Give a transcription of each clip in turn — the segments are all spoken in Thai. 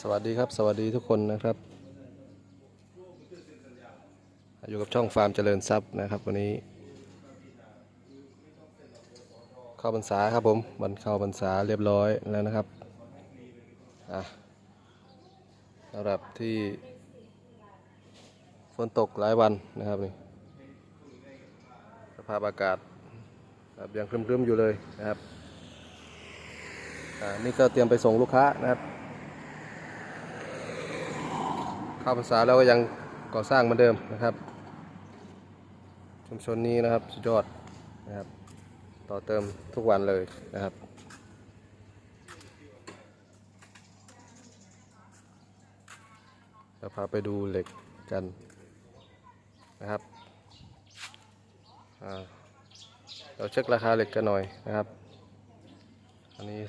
สวัสดีครับ สวัสดีทุกคนนะครับ อยู่กับช่องฟาร์มเจริญทรัพย์นะครับ วันนี้ เข้าพรรษาครับผมวันเข้าพรรษาเรียบร้อยแล้วนะครับอะสำหรับที่ฝนตกหลายวันนะครับนี่สภาพอากาศแบบยังครึ้มๆอยู่เลยนะครับ อ่า นี่ก็เตรียมไปส่งลูกค้านะครับ เข้าพรรษาแล้วก็ยังก่อสร้างเหมือนเดิมนะครับ ชุมชนนี้นะครับสุดยอดนะครับต่อเติมทุกวันเลยนะครับเราพาไปดูเหล็กกันนะครับเราเช็คราคาเหล็กกันหน่อยนะครับ อันนี้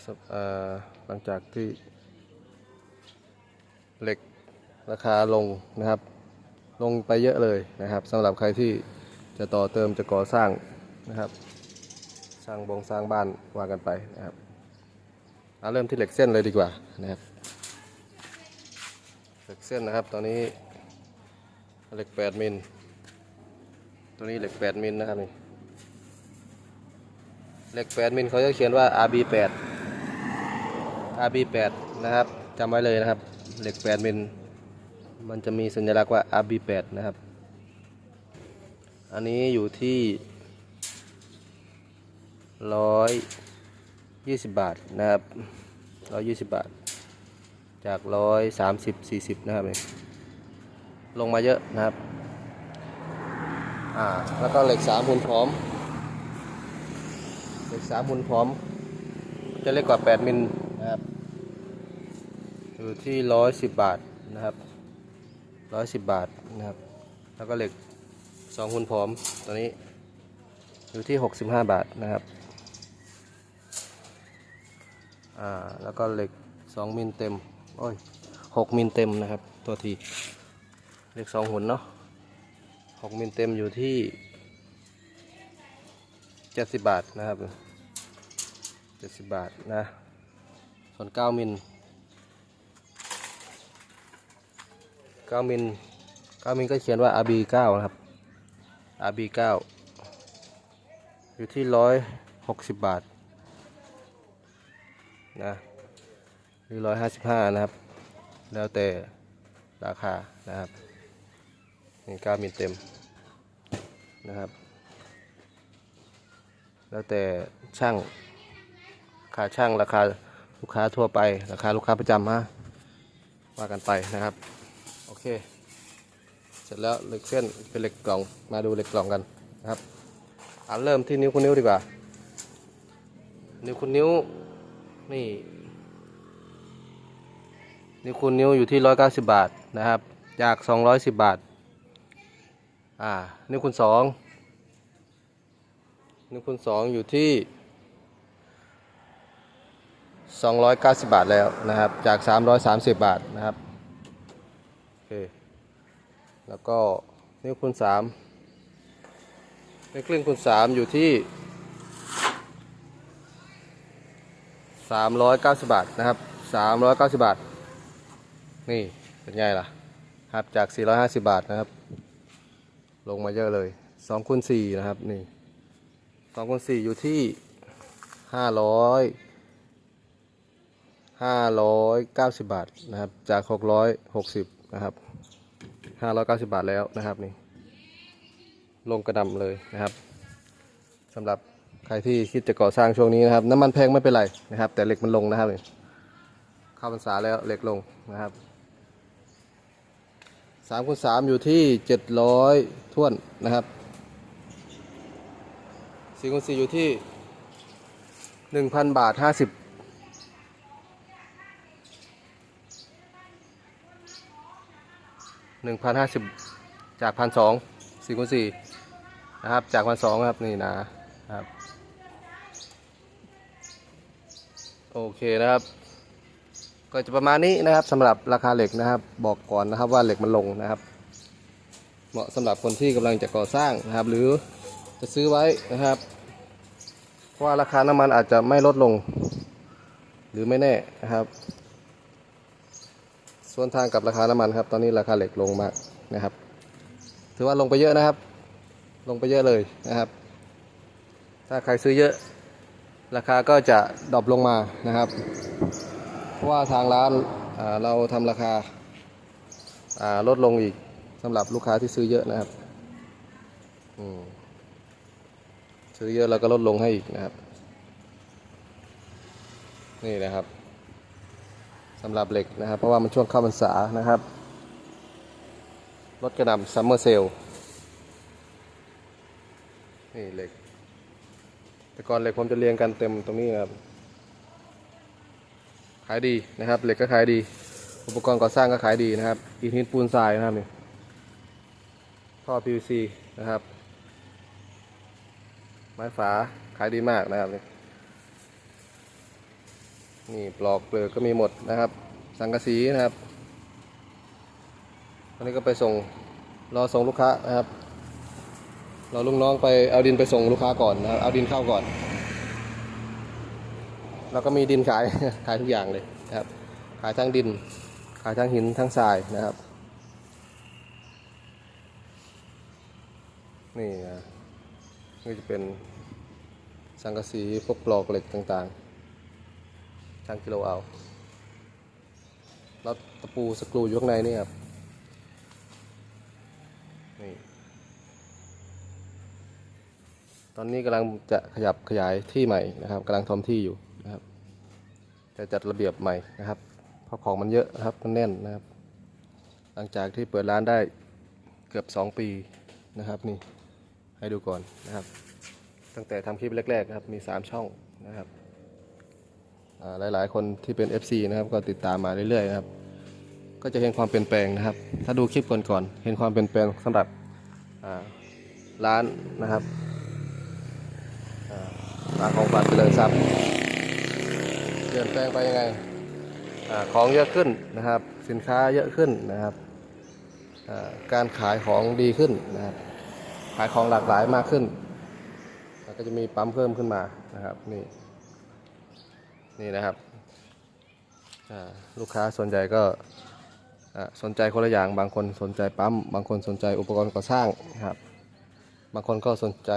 หลังจากที่เหล็ก ราคาลงนะครับ ลงไปเยอะเลยนะครับสำหรับใครที่จะต่อเติมจะก่อสร้างนะครับ สร้างบงสร้างบ้านว่ากันไปนะครับเอาเริ่มที่เหล็กเส้นเลยดีกว่านะครับเหล็กเส้นนะครับตอนนี้เหล็ก 8 มิลตัวนี้เหล็ก 8 มิลนะครับนี่เหล็ก 8 มิลเขาจะเขียนว่า RB8 RB8 นะครับจำไว้เลยนะครับเหล็ก 8 มิล มันจะมีสัญลักษณ์ว่า RB8 นะครับ อันนี้อยู่ที่ร้อยยี่สิบบาทนะครับร้อยยี่สิบบาท จากร้อยสามสิบสี่สิบนะครับนี่ลงมาเยอะนะครับ อ่า แล้วก็เหล็กสามหุ่นพร้อม เหล็กสามหุ่นพร้อม จะเล็กกว่าแปดมิลนะครับ อยู่ที่ร้อยสิบบาทนะครับ ร้อยสิบบาทนะครับ แล้วก็เหล็กสองหุ่นพร้อมตัวนี้ อยู่ที่หกสิบห้าบาทนะครับ อ่า แล้วก็เหล็กสองมิลเต็ม โอ้ยหกมิลเต็มนะครับ ตัวที เหล็กสองหุ่นเนาะหกมิลเต็มอยู่ที่เจ็ดสิบบาทนะครับเจ็ดสิบบาทนะ ส่วนเก้ามิล 9มิล9มิลก็เขียนว่า RB 9 นะครับ RB 9 อยู่ที่ 160 บาทนะหรือ 155 นะครับ แล้วแต่ราคานะครับนี่9มิลเต็มนะครับ แล้วแต่ช่างราคาช่างราคาลูกค้าทั่วไป ราคาลูกค้าประจำฮะว่ากันไปนะครับ โอเค เสร็จแล้วเหล็กเส้นเป็นเหล็กกล่องมาดูเหล็กกล่องกันนะครับอ่าเริ่มที่นิ้วคุณนิ้วดีกว่า นิ้วคุณนิ้วนี่นิ้วคุณนิ้วอยู่ที่ร้อยเก้าสิบบาทนะครับ จากสองร้อยสิบบาทอ่านิ้วคุณสองนิ้วคุณสองอยู่ที่สองร้อยเก้าสิบบาทแล้วนะครับ จากสามร้อยสามสิบบาทนะครับ เค แล้วก็นิ้วคูณสามนิ้วครึ่งคูณสามอยู่ที่สามร้อยเก้าสิบบาทนะครับสามร้อยเก้าสิบบาท นี่เป็นไงล่ะครับจากสี่ร้อยห้าสิบบาทนะครับ ลงมาเยอะเลยสองคูณสี่นะครับนี่สองคูณสี่อยู่ที่ห้าร้อยห้าร้อยเก้าสิบบาทนะครับจากหกร้อยหกสิบ นะครับ590บาทแล้วนะครับนี่ลงกระดำเลยนะครับสำหรับใครที่คิดจะก่อสร้างช่วงนี้นะครับ น้ำมันแพงไม่เป็นไรนะครับ แต่เหล็กมันลงนะครับนี่เข้าพรรษาแล้วเหล็กลงนะครับสามคูณสามอยู่ที่เจ็ดร้อยท่วนนะครับสี่คูณสี่อยู่ที่หนึ่งพันบาทห้าสิบ หนึ่งพันห้าสิบจากพันสองสี่คูณสี่นะครับ จากพันสองครับ นี่นะครับ โอเคนะครับ ก็จะประมาณนี้นะครับสำหรับราคาเหล็กนะครับ บอกก่อนนะครับว่าเหล็กมันลงนะครับ เหมาะสำหรับคนที่กำลังจะก่อสร้างนะครับ หรือจะซื้อไว้นะครับเพราะว่าราคาน้ำมันอาจจะไม่ลดลง หรือไม่แน่นะครับ ส่วนทางกับราคาน้ำมันครับ ตอนนี้ราคาเหล็กลงมากนะครับ ถือว่าลงไปเยอะนะครับ ลงไปเยอะเลยนะครับ ถ้าใครซื้อเยอะ ราคาก็จะดรอปลงมานะครับ เพราะว่าทางร้านอ่าเราทำราคาาลดลงอีกสำหรับลูกค้าที่ซื้อเยอะนะครับซื้อเยอะเราก็ลดลงให้อีกนะครับ นี่นะครับ สำหรับเหล็กนะครับ เพราะว่ามันช่วงเข้าพรรษานะครับลดกระนำซัมเมอร์เซลนี่เหล็ก แต่ก่อนเหล็กผมจะเรียงกันเต็มตรงนี้นะครับ ขายดีนะครับ เหล็กก็ขายดี อุปกรณ์ก่อสร้างก็ขายดีนะครับอิฐหินปูนทรายนะครับนี่ท่อ PVC นะครับ ไม้ฝาขายดีมากนะครับ นี่ปลอกเปลือกก็มีหมดนะครับ สังกะสีนะครับอันนี้ก็ไปส่งรอส่งลูกค้านะครับรอลุงน้องไปเอาดินไปส่งลูกค้าก่อนนะครับเอาดินเข้าก่อน แล้วก็มีดินขายขายทุกอย่างเลยนะครับ ขายทั้งดิน ขายทั้งหินทั้งทรายนะครับ นี่นะนี่จะเป็นสังกะสีพวกปลอกเหล็กต่างๆ ช่างกิโลเอาแล้วตะปูสกรูอยู่ข้างในนี่ครับนี่ตอนนี้กำลังจะขยับขยายที่ใหม่นะครับกำลังทอมที่อยู่นะครับจะจัดระเบียบใหม่นะครับเพราะของมันเยอะนะครับมันแน่นนะครับ หลังจากที่เปิดร้านได้เกือบ 2 ปีนะครับนี่ให้ดูก่อนนะครับ ตั้งแต่ทำคลิปแรกๆนะครับมี 3 ช่องนะครับ หลาย ๆ คนที่เป็น FC นะครับก็ติดตามมาเรื่อยๆนะครับ ก็จะเห็นความเปลี่ยนแปลงนะครับ ถ้าดูคลิปก่อนๆเห็นความเปลี่ยนแปลงสำหรับร้านนะครับร้านของฝากเจริญทรัพย์เปลี่ยนแปลงไปยังไงอของเยอะขึ้นนะครับ สินค้าเยอะขึ้นนะครับการขายของดีขึ้นนะครับขายของหลากหลายมากขึ้น แล้วก็จะมีปั๊มเพิ่มขึ้นมานะครับนี่ นี่นะครับลูกค้าส่วนใหญ่ก็สนใจคนละอย่างบางคนสนใจปั๊มบางคนสนใจอุปกรณ์ก่อสร้างนะครับบางคนก็สนใจ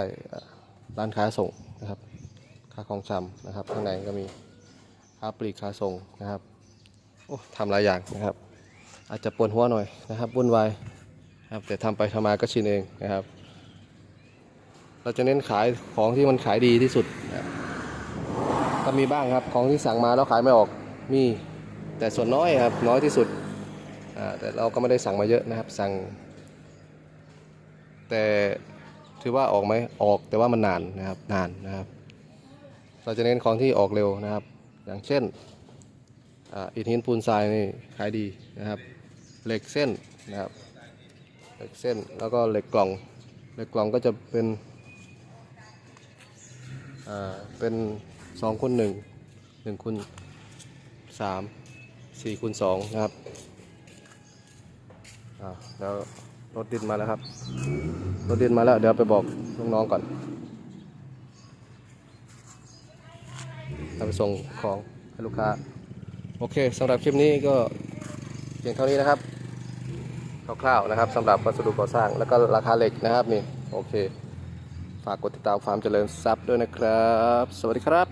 ร้านค้าส่งนะครับค้าของชำนะครับข้างในก็มีค้าปลีกค้าส่งนะครับโอ้ทำหลายอย่างนะครับ อาจจะปวดหัวหน่อยนะครับวุ่นวายนะครับแต่ทำไปทำมาก็ชินเองนะครับ เราจะเน้นขายของที่มันขายดีที่สุดนะครับ ก็มีบ้างครับ ของที่สั่งมาแล้วขายไม่ออกมี แต่ส่วนน้อยครับ น้อยที่สุดแต่เราก็ไม่ได้สั่งมาเยอะนะครับ สั่ง แต่ถือว่าออกไหมออกแต่ว่ามันนานนะครับ นานนะครับ เราจะเน้นของที่ออกเร็วนะครับ อย่างเช่นอ่าอิฐหินปูนทรายนี่ขายดีนะครับ เหล็กเส้นนะครับเหล็กเส้นแล้วก็เหล็กกล่อง เหล็กกล่องก็จะเป็นอ่าเป็น สองคูณหนึ่งหนึ่งคูณสามสี่คูณสองนะครับอ่าแล้วรถดินมาแล้วครับรถดินมาแล้วเดี๋ยวไปบอกลูกน้องก่อนเราไปส่งของให้ลูกค้า โอเคสำหรับคลิปนี้ก็เพียงเท่านี้นะครับคร่าวๆนะครับสำหรับวัสดุก่อสร้างแล้วก็ราคาเหล็กนะครับนี่โอเค ฝากกดติดตามฟาร์มเจริญทรัพย์ด้วยนะครับ สวัสดีครับ